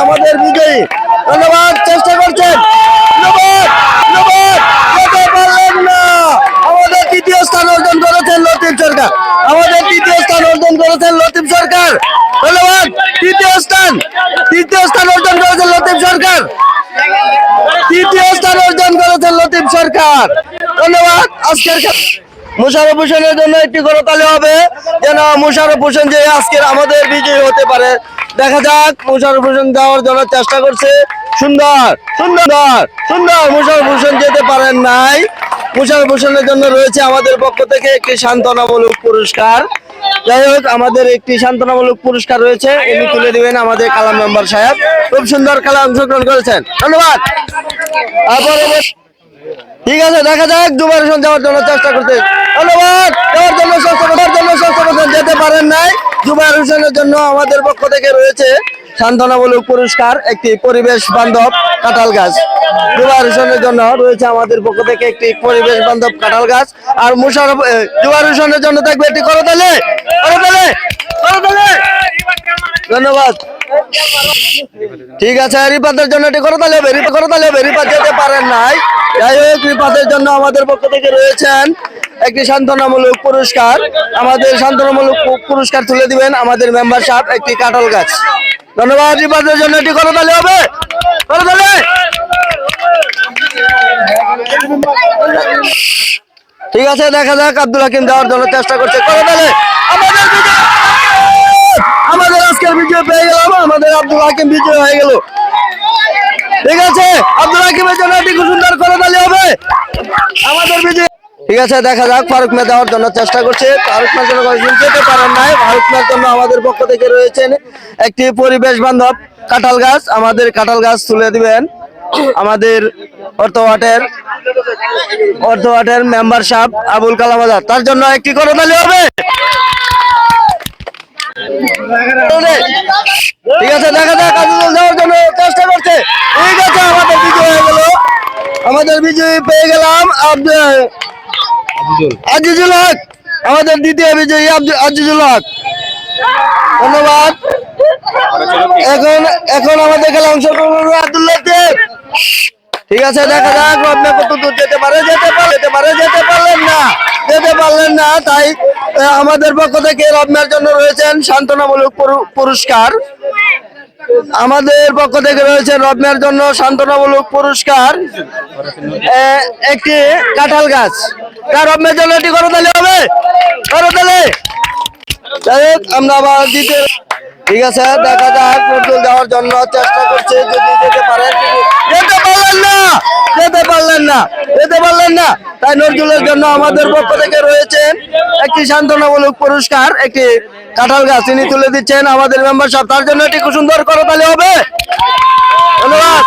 আমাদের বিজয়ী। ধন্যবাদ, চেষ্টা করছেন। না। আমাদের স্থান অর্জন করেছেন লতিফ সরকার। আমাদের স্থান অর্জন করেছেন লতিফ সরকার। ধন্যবাদ, তৃতীয় স্থান। তৃতীয় স্থান অর্জন করেছেন লতিফ সরকার। স্থান অর্জন করেছেন লতিফ সরকার। ধন্যবাদ মুশারফ হোসেনের জন্য একটি করতালি হবে। যেন মুশারফ হোসেন যে আজকের আমাদের বিজয়ী হতে পারে। দেখা যাক, মুশারফ হোসেন যাওয়ার জন্য চেষ্টা করছে। সুন্দর সুন্দর সুন্দর মুশারফ হোসেন যেতে পারেন নাই। মুশারফ হোসেনের জন্য রয়েছে আমাদের পক্ষ থেকে একটি সান্ত্বনামূলক পুরস্কার। যাই হোক, আমাদের একটি সান্ত্বনামূলক পুরস্কার রয়েছে। এমনি তুলে দিবেন আমাদের কালাম মেম্বার সাহেব। খুব সুন্দর খেলা অংশগ্রহণ করেছেন। ধন্যবাদ। ঠিক আছে, দেখা যাক, দুবার যাওয়ার জন্য চেষ্টা করতে ধন্যবাদ। নাই। জন্য আমাদের পক্ষ থেকে রয়েছে পুরস্কার, একটি পরিবেশ বান্ধব কাঁঠাল গাছ। জন্য রয়েছে আমাদের পক্ষ থেকে একটি পরিবেশ বান্ধব কাঁঠাল গাছ। আর জন্য ধন্যবাদ। ঠিক আছে, রিপাতের জন্য এটি করে তাহলে হবে। রিপা করে তাহলে হবে। রিপাত যেতে পারেন নাই। যাই হোক, রিপাতের জন্য আমাদের পক্ষ থেকে রয়েছেন একটি সান্ত্বনামূলক পুরস্কার। আমাদের সান্ত্বনামূলক পুরস্কার তুলে দিবেন আমাদের মেম্বার সাহেব একটি কাঁঠাল গাছ। ধন্যবাদ জন্য এটি করে তাহলে হবে ঠিক আছে, দেখা যাক আব্দুল হাকিম দেওয়ার জন্য চেষ্টা করছে। করে আমাদের! আমাদের আজকের বিজয় পেয়ে গেলাম, আমাদের আব্দুল হাকিম বিজয় হয়ে গেল। ঠিক আছে, আব্দুল হাকিমের জন্য এটি খুব সুন্দর করে তাহলে হবে। আমাদের বিজয় ঠিক আছে, দেখা যাক ফারুক মে দেওয়ার জন্য চেষ্টা করছে। ফারুক মের জন্য যেতে পারেন নাই। ফারুক মের জন্য আমাদের পক্ষ থেকে রয়েছেন একটি পরিবেশ বান্ধব কাঁঠাল গাছ। আমাদের কাঁঠাল গাছ তুলে দিবেন আমাদের অর্থ ওয়াটের অর্থ ওয়াটের মেম্বার সাহেব আবুল কালাম আজাদ। তার জন্য একটি করে তাহলে হবে। ঠিক আছে, দেখা যাক আজিজুল যাওয়ার জন্য চেষ্টা করছে। ঠিক আছে, আমাদের বিজয় হয়ে গেল। আমাদের বিজয় পেয়ে গেলাম আব্দ- আজিজুল। হক, আমাদের দ্বিতীয় বিজয়ী আজিজুল হক। ধন্যবাদ। এখন এখন আমাদের খেলা অংশগ্রহণ করবে আব্দুল ঠিক আছে, দেখা যাক রত্না কত দূর যেতে পারে। যেতে পারে যেতে পারে, যেতে পারলেন না। যেতে পারলেন না, তাই আমাদের পক্ষ থেকে রত্নার জন্য রয়েছেন সান্ত্বনামূলক পুরস্কার। আমাদের পক্ষ থেকে রয়েছে রত্নের জন্য সান্ত্বনামূলক পুরস্কার একটি কাঁঠাল গাছ। তার জন্য এটি করো হবে? করো তাহলে। যাই আমরা আবার দিতে ঠিক আছে, দেখা যাক, নজরুল দেওয়ার জন্য চেষ্টা করছে, যদি যেতে পারেন যেতে পারলেন না, যেতে পারলেন না, যেতে পারলেন না। তাই নজরুলের জন্য আমাদের পক্ষ থেকে রয়েছেন একটি সান্ত্বনামূলক পুরস্কার, একটি কাঁঠাল গাছ। তিনি তুলে দিচ্ছেন আমাদের মেম্বার সাহেব, তার জন্য একটি সুন্দর করতালি হবে। ধন্যবাদ।